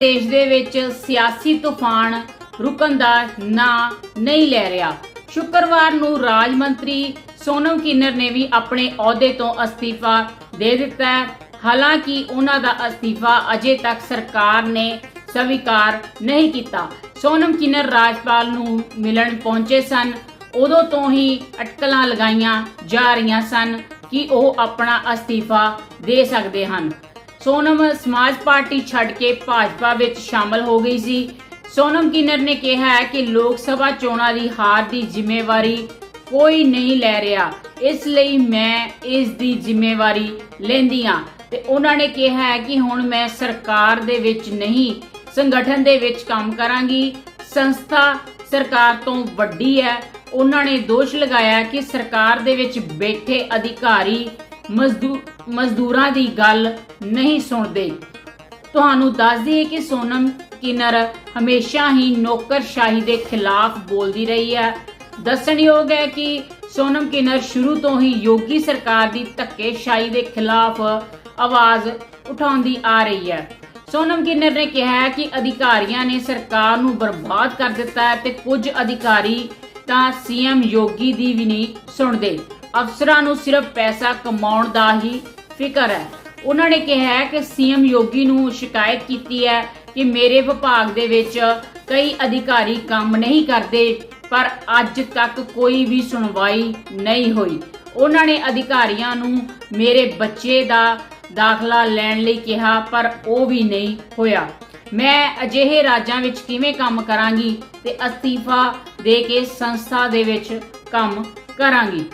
ਦੇਸ਼ ਦੇ ਵਿੱਚ ਸਿਆਸੀ ਤੂਫਾਨ ਰੁਕਣ ਦਾ ਨਾਂ ਨਹੀਂ ਲੈ ਰਿਹਾ। ਸ਼ੁੱਕਰਵਾਰ ਨੂੰ ਰਾਜ ਮੰਤਰੀ ਸੋਨਮ ਕਿੰਨਰ ਨੇ ਵੀ ਆਪਣੇ ਅਹੁਦੇ ਤੋਂ ਅਸਤੀਫਾ ਦੇ ਦਿੱਤਾ ਹੈ। ਹਾਲਾਂਕਿ ਉਹਨਾਂ ਦਾ ਅਸਤੀਫਾ ਅਜੇ ਤੱਕ ਸਰਕਾਰ ਨੇ ਸਵੀਕਾਰ ਨਹੀਂ ਕੀਤਾ। ਸੋਨਮ ਕਿੰਨਰ ਰਾਜਪਾਲ ਨੂੰ ਮਿਲਣ ਪਹੁੰਚੇ ਸਨ। ਉਦੋਂ ਤੋਂ ਹੀ ਅਟਕਲਾਂ ਲਗਾਈਆਂ ਜਾ ਰਹੀਆਂ ਸਨ ਕਿ ਉਹ ਆਪਣਾ ਅਸਤੀਫਾ ਦੇ ਸਕਦੇ ਹਨ। ਸੋਨਮ ਸਮਾਜ ਪਾਰਟੀ ਛੱਡ ਕੇ ਭਾਜਪਾ ਵਿੱਚ ਸ਼ਾਮਲ ਹੋ ਗਈ ਸੀ। ਸੋਨਮ ਕਿੰਨਰ ਨੇ ਕਿਹਾ ਹੈ ਕਿ ਲੋਕ ਸਭਾ ਚੋਣਾਂ ਦੀ ਹਾਰ ਦੀ ਜ਼ਿੰਮੇਵਾਰੀ ਕੋਈ ਨਹੀਂ ਲੈ ਰਿਹਾ। ਇਸ ਲਈ ਮੈਂ ਇਸ ਦੀ ਜ਼ਿੰਮੇਵਾਰੀ ਲੈਂਦੀ ਹਾਂ। ਤੇ ਉਹਨਾਂ ਨੇ ਕਿਹਾ ਹੈ ਕਿ ਹੁਣ ਮੈਂ ਸਰਕਾਰ ਦੇ ਵਿੱਚ ਨਹੀਂ, ਸੰਗਠਨ ਦੇ ਵਿੱਚ ਕੰਮ ਕਰਾਂਗੀ। ਸੰਸਥਾ ਸਰਕਾਰ ਤੋਂ ਵੱਡੀ ਹੈ। ਉਹਨਾਂ ਨੇ ਦੋਸ਼ ਲਗਾਇਆ ਕਿ ਸਰਕਾਰ ਦੇ ਵਿੱਚ ਬੈਠੇ ਅਧਿਕਾਰੀ ਮਜ਼ਦੂਰਾਂ ਦੀ ਗੱਲ ਨਹੀਂ ਸੁਣਦੇ। ਤੁਹਾਨੂੰ ਦੱਸ ਦਈਏ ਕਿ ਸੋਨਮ ਕਿਨਰ ਹਮੇਸ਼ਾ ਹੀ ਨੌਕਰਸ਼ਾਹੀ ਦੇ ਖਿਲਾਫ ਬੋਲਦੀ ਰਹੀ ਹੈ। ਦੱਸਣਯੋਗ ਹੈ ਕਿ ਸੋਨਮ ਕਿਨਰ ਸ਼ੁਰੂ ਤੋਂ ਹੀ ਯੋਗੀ ਸਰਕਾਰ ਦੀ ਧੱਕੇਸ਼ਾਹੀ ਦੇ ਖਿਲਾਫ ਆਵਾਜ਼ ਉਠਾਉਂਦੀ ਆ ਰਹੀ ਹੈ। ਸੋਨਮ ਕਿਨਰ ਨੇ ਕਿਹਾ ਹੈ ਕਿ ਅਧਿਕਾਰੀਆਂ ਨੇ ਸਰਕਾਰ ਨੂੰ ਬਰਬਾਦ ਕਰ ਦਿੱਤਾ ਹੈ ਤੇ ਕੁਝ ਅਧਿਕਾਰੀ ਤਾਂ ਸੀਐਮ ਯੋਗੀ ਦੀ ਵੀ ਨਹੀਂ ਸੁਣਦੇ। ਅਫਸਰਾਂ ਨੂੰ ਸਿਰਫ ਪੈਸਾ ਕਮਾਉਣ ਦਾ ਹੀ ਫਿਕਰ ਹੈ। ਉਹਨਾਂ ਨੇ ਕਿਹਾ ਹੈ ਕਿ ਸੀਐਮ ਯੋਗੀ ਨੂੰ ਸ਼ਿਕਾਇਤ ਕੀਤੀ ਹੈ ਕਿ ਮੇਰੇ ਵਿਭਾਗ ਦੇ ਵਿੱਚ ਕਈ ਅਧਿਕਾਰੀ ਕੰਮ ਨਹੀਂ ਕਰਦੇ, ਪਰ ਅੱਜ ਤੱਕ ਕੋਈ ਵੀ ਸੁਣਵਾਈ ਨਹੀਂ ਹੋਈ। ਉਹਨਾਂ ਨੇ ਅਧਿਕਾਰੀਆਂ ਨੂੰ ਮੇਰੇ ਬੱਚੇ ਦਾ ਦਾਖਲਾ ਲੈਣ ਲਈ ਕਿਹਾ, ਪਰ ਉਹ ਵੀ ਨਹੀਂ ਹੋਇਆ। ਮੈਂ ਅਜਿਹੇ ਰਾਜਾਂ ਵਿੱਚ ਕਿਵੇਂ ਕੰਮ ਕਰਾਂਗੀ? ਤੇ ਅਸਤੀਫਾ ਦੇ ਕੇ ਸੰਸਥਾ ਦੇ ਵਿੱਚ ਕੰਮ ਕਰਾਂਗੀ।